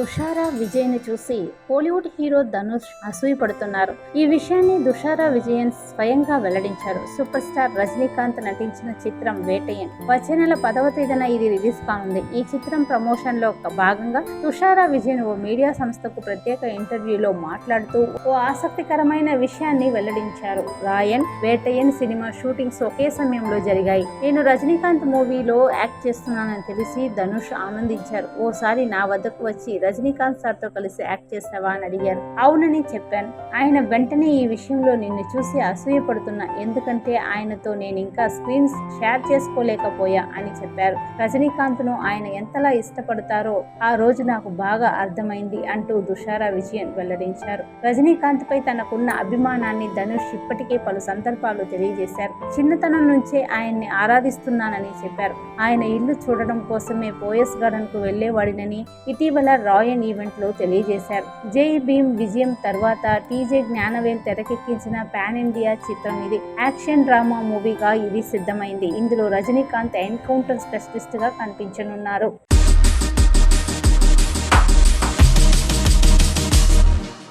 తుషారా విజయ్ని చూసి Hollywood hero Dhanush అసూయపడుతున్నారు. ఈ విషయాన్ని తుషారా విజయన్ స్వయంగా వెల్లడించారు. సూపర్ స్టార్ రజనీకాంత్ నటించిన చిత్రం వేటయన్ వచ్చే నెల పదవ తేదీన ఇది రిలీజ్ కానుంది. ఈ చిత్రం ప్రమోషన్లో ఒక భాగంగా తుషారా విజయన్ ఓ మీడియా సంస్థకు ప్రత్యేక ఇంటర్వ్యూలో మాట్లాడుతూ ఓ ఆసక్తికరమైన విషయాన్ని వెల్లడించారు. రాయన్ వేటయన్ సినిమా షూటింగ్స్ ఒకే సమయంలో జరిగాయి. నేను రజనీకాంత్ మూవీలో యాక్ట్ చేస్తున్నానని తెలిసి ధనుష్ ఆనందించారు. ఓసారి నా వద్దకు వచ్చి రజనీకాంత్ సార్తో కలిసి యాక్ట్ చేస్తావా అని అడిగారు. అవునని చెప్పాను. ఆయన వెంటనే ఈ విషయంలో నిన్ను చూసి అసూయపడుతున్నా. ఎందుకంటే ఆయనతో నేను ఇంకా స్క్రీన్స్ షేర్ చేసుకోలేకపోయా అని చెప్పారు. రజనీకాంత్ను ఆయన ఎంతలా ఇష్టపడతారో ఆ రోజు నాకు బాగా అర్థమైంది అంటూ దుషారా విజయన్ వెల్లడించారు. రజనీకాంత్ పై తనకున్న అభిమానాన్ని ధనుష్ ఇప్పటికే పలు సందర్భాలు తెలియజేశారు. చిన్నతనం నుంచే ఆయన్ని ఆరాధిస్తున్నానని చెప్పారు. ఆయన ఇల్లు చూడడం కోసమే పోయస్ గార్డెన్కు వెళ్ళేవాడినని ఇటీవల రా ఈవెంట్లో తెలియజేశారు. జై భీమ్ విజయం తర్వాత టీజే జ్ఞానవేల్ తెరకెక్కించిన పాన్ ఇండియా చిత్రం ఇది. యాక్షన్ డ్రామా మూవీగా ఇది సిద్ధమైంది. ఇందులో రజనీకాంత్ ఎన్కౌంటర్ స్పెషలిస్ట్గా కనిపించనున్నారు.